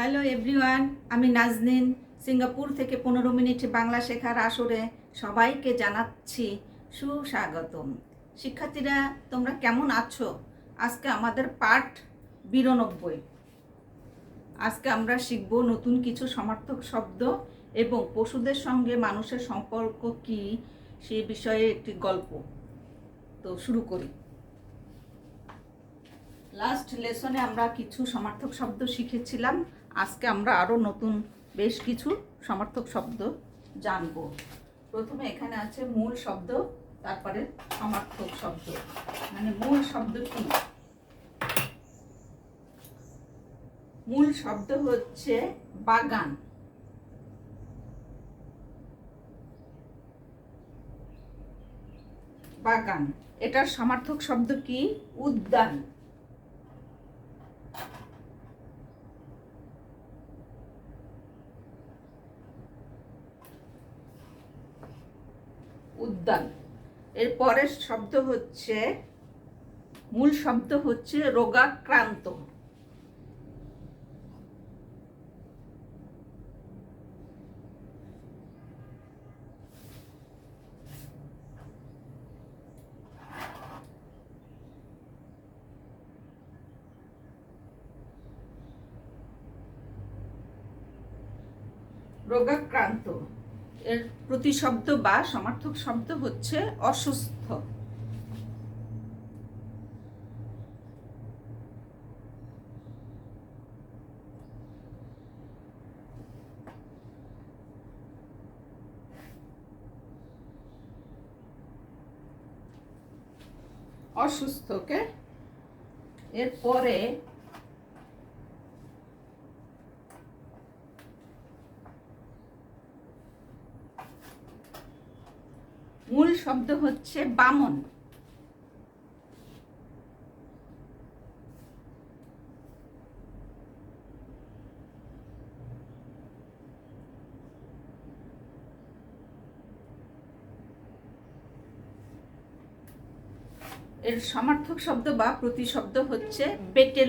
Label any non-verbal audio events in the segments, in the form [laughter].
Hello everyone আমি Naznin, Singapore থেকে পনেরো মিনিট বাংলা শেখার আসরে সবাইকে জানাচ্ছি সুস্বাগতম। শিক্ষার্থীরা, তোমরা কেমন আছো? আজকে আমাদের পাঠ বিরানব্বই। আজকে আমরা শিখব নতুন কিছু সমার্থক শব্দ এবং পশুদের সঙ্গে মানুষের সম্পর্ক কি সে বিষয়ে একটি গল্প। তো শুরু করি। লাস্ট লেসনে আমরা কিছু সমার্থক শব্দ শিখেছিলাম। আজকে আমরা আরও নতুন বেশ কিছু সমার্থক শব্দ জানব। প্রথমে এখানে আছে মূল শব্দ, তারপরে সমার্থক শব্দ। মানে মূল শব্দ কি? মূল শব্দ হচ্ছে বাগান। বাগান। এটার সমার্থক শব্দ কি? উদ্যান উদ্যান এর পরের শব্দ হচ্ছে মূল শব্দ হচ্ছে রোগাক্রান্ত। রোগাক্রান্ত। এর প্রতিশব্দ বা সমার্থক শব্দ হচ্ছে অসুস্থ। অসুস্থকে এরপরে মূল শব্দ হচ্ছে বামন। এর সমার্থক শব্দ বা প্রতিশব্দ হচ্ছে বেটে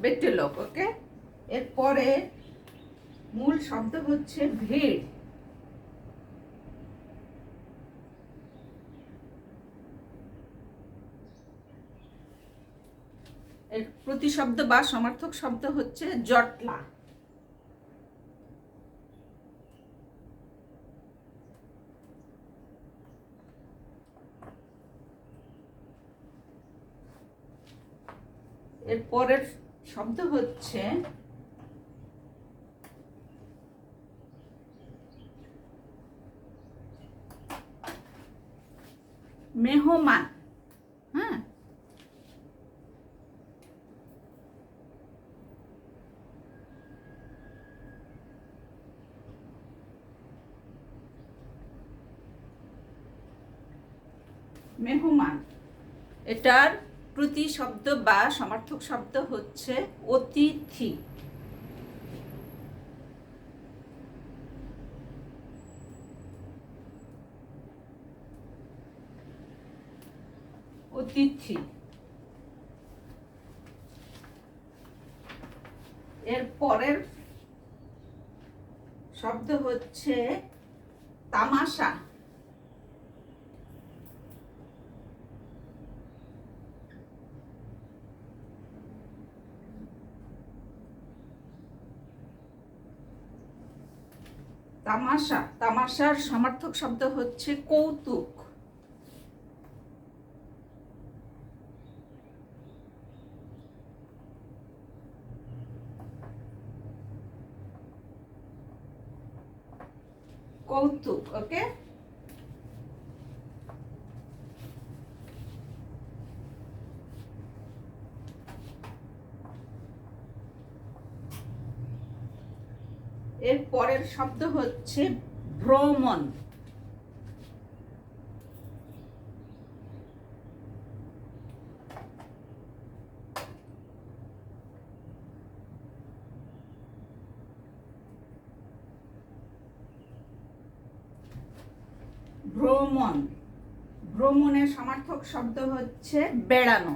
লোক বেটে লোক ওকে এরপরে মূল শব্দ হচ্ছে ভিড়। এর প্রতিশব্দ বা সমার্থক শব্দ হচ্ছে জটলা। এর পরের শব্দ হচ্ছে মেহমান। হ্যাঁ। মেহমান। এটার প্রতিশব্দ বা সমার্থক শব্দ হচ্ছে অতিথি। অতিথি। এর পরের শব্দ হচ্ছে তামাশা। তামাশা তামাশার সমার্থক শব্দ হচ্ছে কৌতুক। কৌতুক ওকে এর পরের শব্দ হচ্ছে ভ্রমণ। ভ্রমণ। ভ্রমণের সমার্থক শব্দ হচ্ছে বেড়ানো।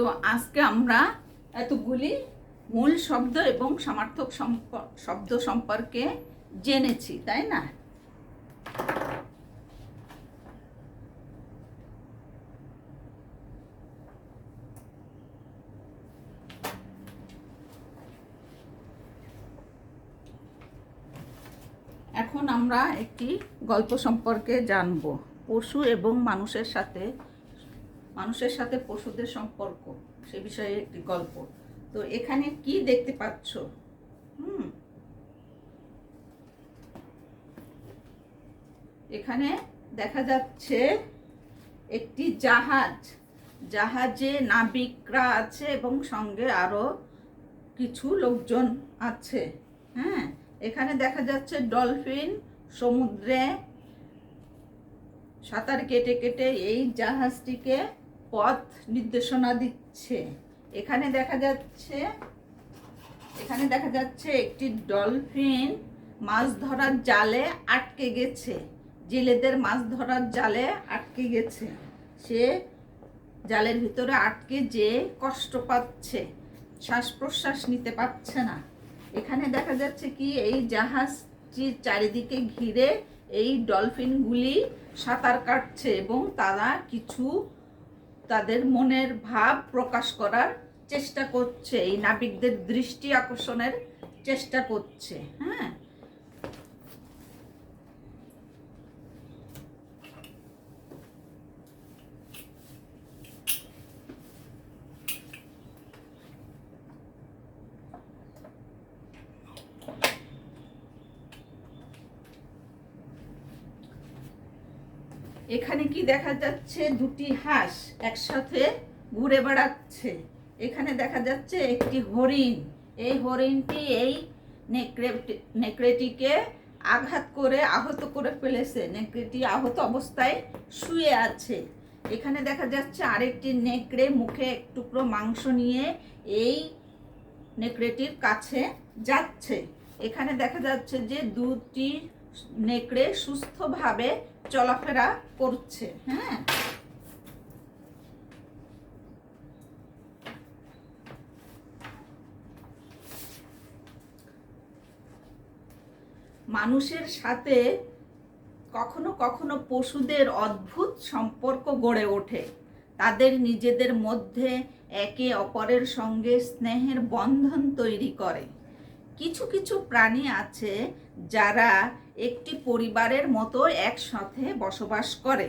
তো আজকে আমরা এতগুলি মূল শব্দ এবং সমার্থক শব্দ সম্পর্কে জেনেছি, তাই না? এখন আমরা একটি গল্প সম্পর্কে জানব। পশু এবং মানুষের সাথে মানুষের সাথে পশুদের সম্পর্ক, সে বিষয়ে একটি গল্প। তো এখানে কি দেখতে পাচ্ছ? হুম। এখানে দেখা যাচ্ছে একটি জাহাজ। জাহাজে নাবিকরা আছে এবং সঙ্গে আরও কিছু লোকজন আছে। হ্যাঁ এখানে দেখা যাচ্ছে ডলফিন সমুদ্রে সাঁতার কেটে কেটে এই জাহাজটিকে পথ নির্দেশনা দিচ্ছে। এখানে দেখা যাচ্ছে, এখানে দেখা যাচ্ছে একটি ডলফিন মাছ ধরার জালে আটকে গেছে। জেলেদের মাছ ধরার জালে আটকে গেছে। সে জালের ভিতরে আটকে যে কষ্ট পাচ্ছে শ্বাস প্রশ্বাস নিতে পারছে না। এখানে দেখা যাচ্ছে কি, এই জাহাজটির চারিদিকে ঘিরে এই ডলফিনগুলি সাঁতার কাটছে এবং তারা কিছু তাদের মনের ভাব প্রকাশ করার চেষ্টা করছে এই নাবিকদের দৃষ্টি আকর্ষণের চেষ্টা করছে হ্যাঁ? এখানে কি দেখা যাচ্ছে? দুটি হাঁস একসাথে ঘুরে বেড়াচ্ছে। এখানে দেখা যাচ্ছে একটি হরিণ। এই হরিণটি এই নেকড়ে নেকড়েটিকে আঘাত করে, আহত করে ফেলেছে। নেকড়েটি আহত অবস্থায় শুয়ে আছে। এখানে দেখা যাচ্ছে আরেকটি নেকড়ে মুখে এক টুকরো মাংস নিয়ে এই নেকড়েটির কাছে যাচ্ছে। এখানে দেখা যাচ্ছে যে দুটি নেকড়ে সুস্থভাবে চলাফেরা করছে হ্যাঁ? মানুষের সাথে কখনো কখনো পশুদের অদ্ভুত সম্পর্ক গড়ে ওঠে। তাদের নিজেদের মধ্যে একে অপরের সঙ্গে স্নেহের বন্ধন তৈরি করে। কিছু কিছু প্রাণী আছে যারা একটি পরিবারের মতো একসাথে বসবাস করে।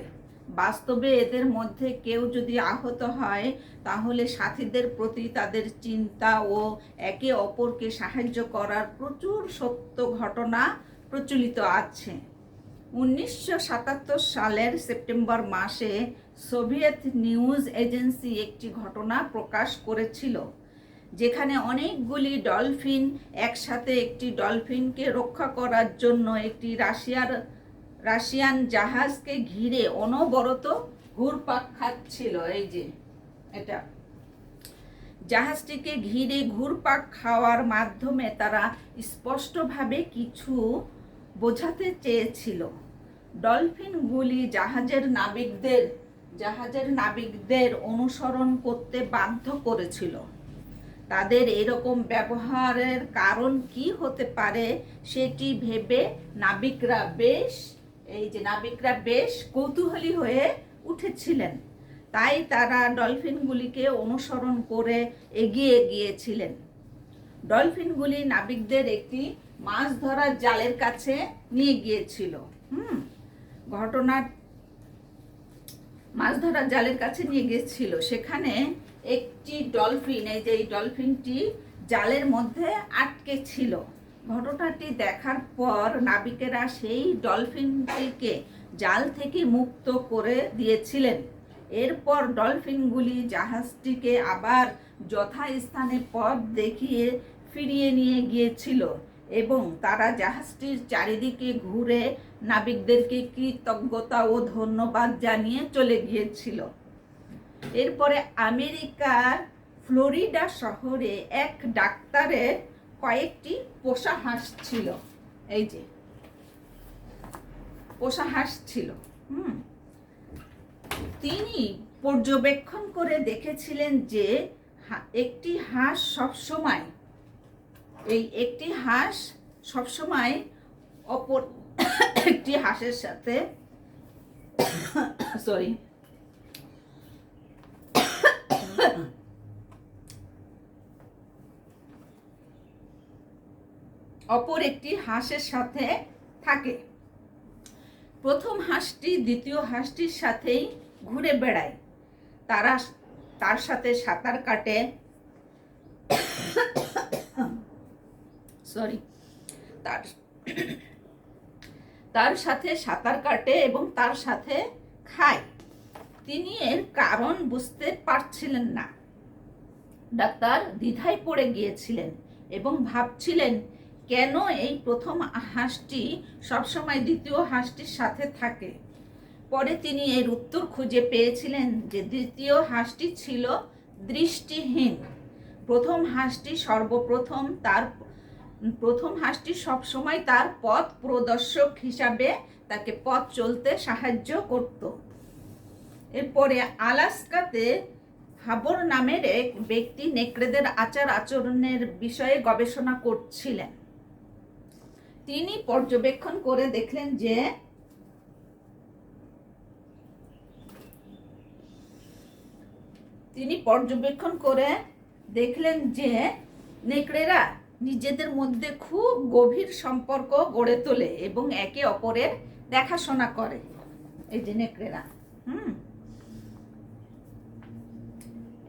বাস্তবে এদের মধ্যে কেউ যদি আহত হয়, তাহলে সাথীদের প্রতি তাদের চিন্তা ও একে অপরকে সাহায্য করার প্রচুর সত্য ঘটনা প্রচলিত আছে। উনিশশো সাতাত্তর সালের সেপ্টেম্বর মাসে সোভিয়েত নিউজ এজেন্সি একটি ঘটনা প্রকাশ করেছিল। যেখানে অনেকগুলি ডলফিন একসাথে একটি ডলফিনকে রক্ষা করার জন্য একটি রাশিয়ার, রাশিয়ান জাহাজকে ঘিরে অনবরত ঘুরপাক খাচ্ছিল। এই যে, এটা। জাহাজটিকে ঘিরে ঘুরপাক খাওয়ার মাধ্যমে তারা স্পষ্টভাবে কিছু বোঝাতে চেয়েছিল। ডলফিনগুলি জাহাজের নাবিকদের জাহাজের নাবিকদের অনুসরণ করতে বাধ্য করেছিল। তাদের এরকম ব্যবহারের কারণ কি হতে পারে সেটি ভেবে নাবিকরা বেশ, এই যে নাবিকরা বেশ কৌতূহলী হয়ে উঠেছিলেন। তাই তারা ডলফিনগুলিকে অনুসরণ করে এগিয়ে গিয়েছিলেন। ডলফিনগুলি নাবিকদের একটি মাছ ধরার জালের কাছে নিয়ে গিয়েছিল। হুম, ঘটনার মাছ ধরার জালের কাছে নিয়ে গিয়েছিল। সেখানে একটি ডলফিন, এই যে এই ডলফিনটি জালের মধ্যে আটকে ছিল। ঘটনাটি দেখার পর নাবিকেরা সেই ডলফিনটিকে জাল থেকে মুক্ত করে দিয়েছিলেন। এরপর ডলফিনগুলি জাহাজটিকে আবার যথাস্থানে পথ দেখিয়ে ফিরিয়ে নিয়ে গিয়েছিল এবং তারা জাহাজটির চারিদিকে ঘুরে নাবিকদেরকে কৃতজ্ঞতা ও ধন্যবাদ জানিয়ে চলে গিয়েছিল। এরপরে আমেরিকার ফ্লোরিডা শহরে এক ডাক্তারের কয়েকটি পোষা হাঁস ছিল। এই যে। পোষা হাঁস ছিল। হুম। তিনি পর্যবেক্ষণ করে দেখেছিলেন যে একটি হাঁস সবসময়, এই একটি হাঁস সবসময় অপর [coughs] একটি হাঁসের সাথে [coughs] সরি অপর একটি হাঁসের সাথে থাকে। প্রথম হাঁসটি দ্বিতীয় হাঁসটির সাথেই ঘুরে বেড়ায়। তারা তার সাথে সাঁতার কাটে। সরি তার তার সাথে সাঁতার কাটে এবং তার সাথে খায়। তিনি এর কারণ বুঝতে পারছিলেন না। ডাক্তার দ্বিধায় পড়ে গিয়েছিলেন এবং ভাবছিলেন, কেন এই প্রথম হাঁসটি সবসময় দ্বিতীয় হাঁসটির সাথে থাকে? পরে তিনি এর উত্তর খুঁজে পেয়েছিলেন যে দ্বিতীয় হাঁসটি ছিল দৃষ্টিহীন। প্রথম হাঁসটি সর্বপ্রথম তার, প্রথম হাঁসটি সবসময় তার পথ প্রদর্শক হিসাবে তাকে পথ চলতে সাহায্য করত। এরপরে আলাস্কাতে হাবর নামের এক ব্যক্তি নেকড়েদের আচার আচরণের বিষয়ে গবেষণা করছিলেন। তিনি পর্যবেক্ষণ করে দেখলেন যে তিনি পর্যবেক্ষণ করে দেখলেন যে নেকড়েরা নিজেদের মধ্যে খুব গভীর সম্পর্ক গড়ে তোলে এবং একে অপরের দেখাশোনা করে। এই যে নেকড়েরা, হুম?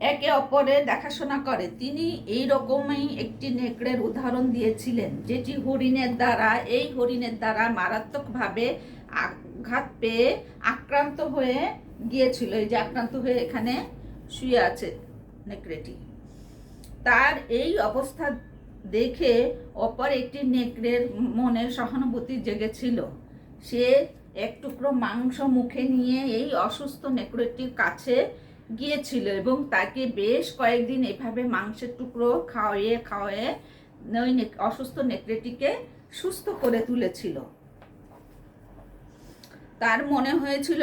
একে অপরের দেখাশোনা করে। তিনি এই রকমই একটি নেকড়ের উদাহরণ দিয়েছিলেন, যেটি হরিণের দ্বারা, এই হরিণের দ্বারা মারাত্মকভাবে আঘাত পেয়ে আক্রান্ত হয়ে গিয়েছিল। এই যে আক্রান্ত হয়ে এখানে শুয়ে আছে নেকড়েটি। তার এই অবস্থা দেখে অপর একটি নেকড়ের মনে সহানুভূতি জেগেছিল। সে এক টুকরো মাংস মুখে নিয়ে এই অসুস্থ নেকড়েটির কাছে গিয়েছিল এবং তাকে বেশ কয়েকদিন এভাবে মাংসের টুকরো খাওয়াইয়ে খাওয়াইয়ে ওই অসুস্থ নেকড়েটিকে সুস্থ করে তুলেছিল। তার মনে হয়েছিল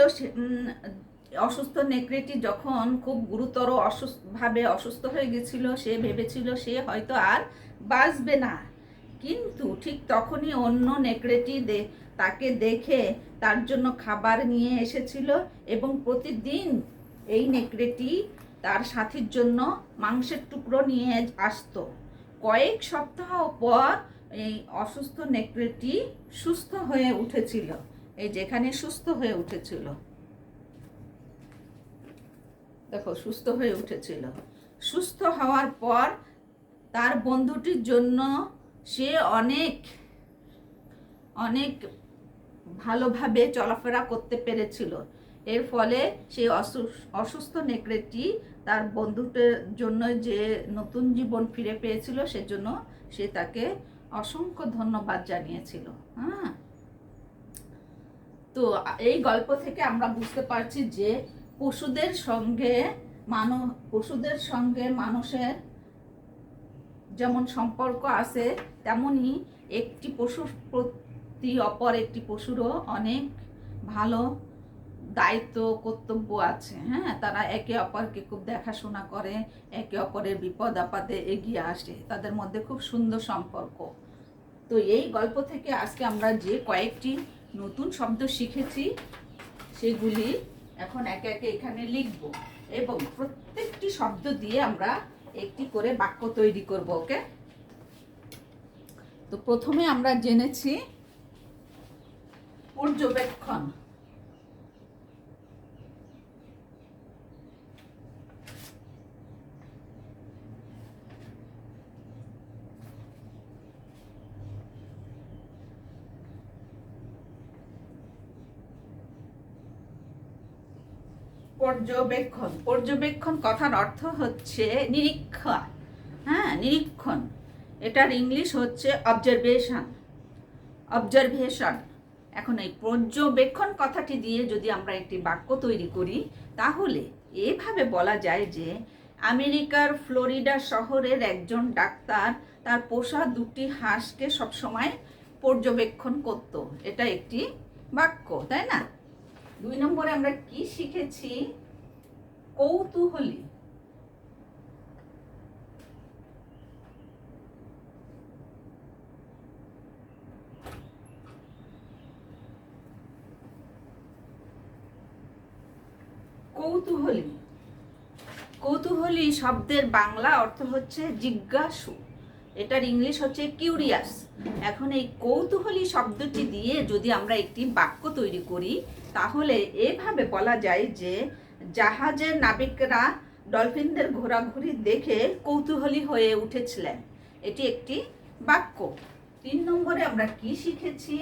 অসুস্থ নেকড়েটি যখন খুব গুরুতর অসুস্থভাবে অসুস্থ হয়ে গেছিল, সে ভেবেছিল সে হয়তো আর বাঁচবে না। কিন্তু ঠিক তখনই অন্য নেকড়েটি তাকে দেখে তার জন্য খাবার নিয়ে এসেছিল এবং প্রতিদিন এই নেকড়েটি তার সাথীর জন্য মাংসের টুকরো নিয়ে আসতো। কয়েক সপ্তাহ পর এই অসুস্থ নেকড়েটি সুস্থ হয়ে উঠেছিল। এই যেখানে সুস্থ হয়ে উঠেছিল। দেখো, সুস্থ হয়ে উঠেছিল। সুস্থ হওয়ার পর তার বন্ধুটির জন্য সে অনেক অনেক ভালোভাবে চলাফেরা করতে পেরেছিল। এর ফলে সেই অসু- অসুস্থ নেকড়েটি তার বন্ধুটার জন্য যে নতুন জীবন ফিরে পেয়েছিল সেজন্য সে তাকে অসংখ্য ধন্যবাদ জানিয়েছিল। হ্যাঁ? তো এই গল্প থেকে আমরা বুঝতে পারছি যে পশুদের সঙ্গে মানব পশুদের সঙ্গে মানুষের যেমন সম্পর্ক আছে, তেমনি একটি পশুর প্রতি অপর একটি পশুরও অনেক ভালো দায়িত্ব, কর্তব্য আছে হ্যাঁ? তারা একে অপরকে খুব দেখাশোনা করে, একে অপরের বিপদ আপদে এগিয়ে আসে। তাদের মধ্যে খুব সুন্দর সম্পর্ক। তো এই গল্প থেকে আজকে আমরা যে কয়েকটি নতুন শব্দ শিখেছি, সেগুলি এখন একে একে এখানে লিখব এবং প্রত্যেকটি শব্দ দিয়ে আমরা একটি করে বাক্য তৈরি করব, ওকে? তো প্রথমে আমরা জেনেছি, পর্যবেক্ষণ। পর্যবেক্ষণ। পর্যবেক্ষণ কথার অর্থ হচ্ছে নিরীক্ষা হ্যাঁ নিরীক্ষণ। এটার ইংলিশ হচ্ছে অবজারভেশন অবজারভেশন এখন এই পর্যবেক্ষণ কথাটি দিয়ে যদি আমরা একটি বাক্য তৈরি করি, তাহলে এভাবে বলা যায় যে আমেরিকার ফ্লোরিডা শহরের একজন ডাক্তার তার পোষা দুটি হাঁসকে সবসময় পর্যবেক্ষণ করত। এটা একটি বাক্য, তাই না? দুই নম্বরে আমরা কি শিখেছি? কৌতূহলী। কৌতূহলী। কৌতূহলী শব্দের বাংলা অর্থ হচ্ছে জিজ্ঞাসু। এটার ইংলিশ হচ্ছে কিউরিয়াস এখন এই কৌতূহলী শব্দটি দিয়ে যদি আমরা একটি বাক্য তৈরি করি তাহলে এভাবে বলা যায় যে জাহাজের নাবিকরা ডলফিনদের ঘোরাঘুরি দেখে কৌতূহলী হয়ে উঠেছিলেন। এটি একটি বাক্য। তিন নম্বরে আমরা কি শিখেছি?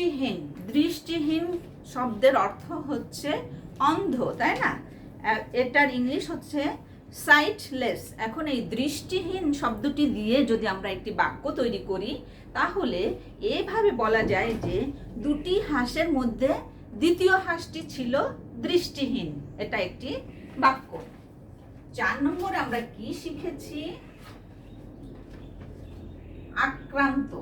দৃষ্টিহীন। দৃষ্টিহীন শব্দের অর্থ হচ্ছে অন্ধ, তাই না? এটার ইংলিশ হচ্ছে সাইটলেস এখন এই দৃষ্টিহীন শব্দটি দিয়ে যদি আমরা একটি বাক্য তৈরি করি, তাহলে এভাবে বলা যায় যে দুটি হাঁসের মধ্যে দ্বিতীয় হাঁসটি ছিল দৃষ্টিহীন। এটা একটি বাক্য। চার নম্বরে আমরা কি শিখেছি? আক্রান্ত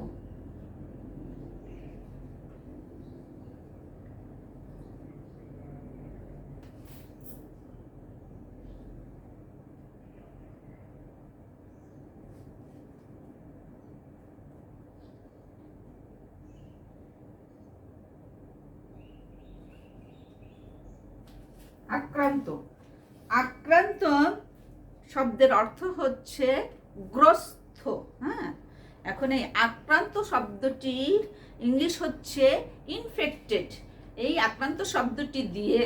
আক্রান্ত শব্দের অর্থ হচ্ছে গ্রস্ত হ্যাঁ? এখন এই আক্রান্ত শব্দটির ইংলিশ হচ্ছে ইনফেক্টেড এই আক্রান্ত শব্দটি দিয়ে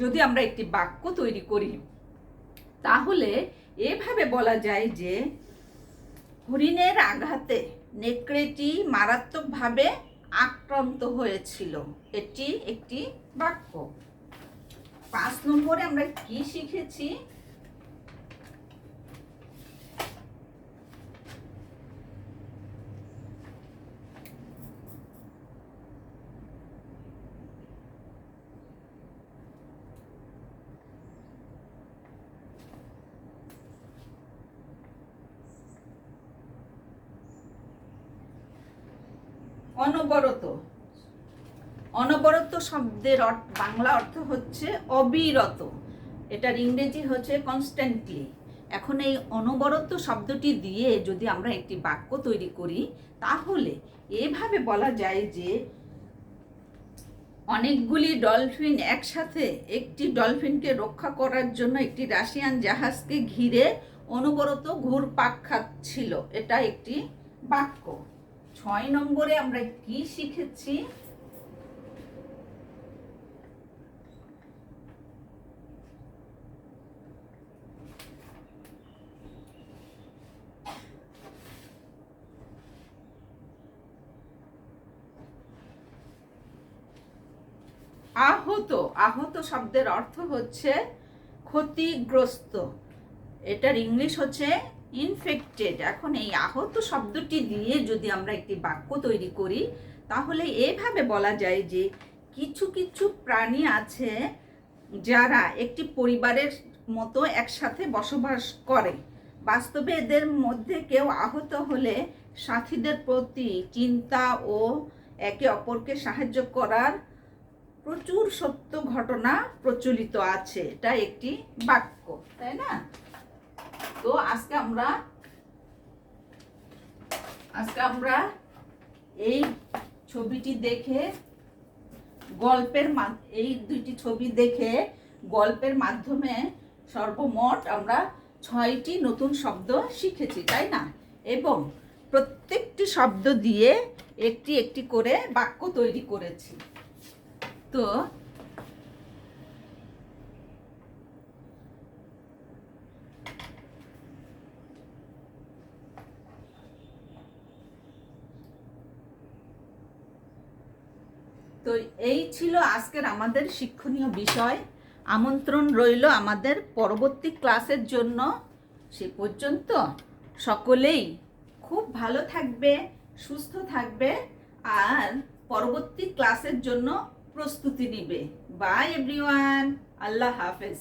যদি আমরা একটি বাক্য তৈরি করি, তাহলে এভাবে বলা যায় যে হরিণের আঘাতে নেকড়েটি মারাত্মকভাবে আক্রান্ত হয়েছিল। এটি একটি বাক্য। পাঁচ নম্বরে আমরা কি শিখেছি? অনবরত। অনবরত শব্দের বাংলা অর্থ হচ্ছে অবিরত। এটার ইংরেজি হচ্ছে কনস্ট্যান্টলি এখন এই অনবরত শব্দটি দিয়ে যদি আমরা একটি বাক্য তৈরি করি, তাহলে এভাবে বলা যায় যে অনেকগুলি ডলফিন একসাথে একটি ডলফিনকে রক্ষা করার জন্য একটি রাশিয়ান জাহাজকে ঘিরে অনবরত ঘুরপাক খাচ্ছিল। এটা একটি বাক্য। ছয় নম্বরে আমরা কি শিখেছি? আহত আহত শব্দের অর্থ হচ্ছে ক্ষতিগ্রস্ত। এটার ইংলিশ হচ্ছে ইনফেক্টেড এখন এই আহত শব্দটি দিয়ে যদি আমরা একটি বাক্য তৈরি করি, তাহলে এভাবে বলা যায় যে কিছু কিছু প্রাণী আছে যারা একটি পরিবারের মতো একসাথে বসবাস করে। বাস্তবে এদের মধ্যে কেউ আহত হলে সাথীদের প্রতি চিন্তা ও একে অপরকে সাহায্য করার প্রচুর সত্য ঘটনা প্রচলিত আছে। এটা একটি বাক্য, তাই না? তো আজকে আমরা আজকে আমরা এই ছবিটি দেখে গল্পের এই দুইটি ছবি দেখে গল্পের মাধ্যমে সর্বমোট আমরা ছয়টি নতুন শব্দ শিখেছি, তাই না? এবং প্রত্যেকটি শব্দ দিয়ে একটি একটি করে বাক্য তৈরি করেছি। তো তো এই ছিল আজকের আমাদের শিক্ষণীয় বিষয়। আমন্ত্রণ রইল আমাদের পরবর্তী ক্লাসের জন্য। সে পর্যন্ত সকলেই খুব ভালো থাকবে, সুস্থ থাকবে আর পরবর্তী ক্লাসের জন্য প্রস্তুতি নিবে। বাই এভরিওয়ান আল্লাহ হাফেজ।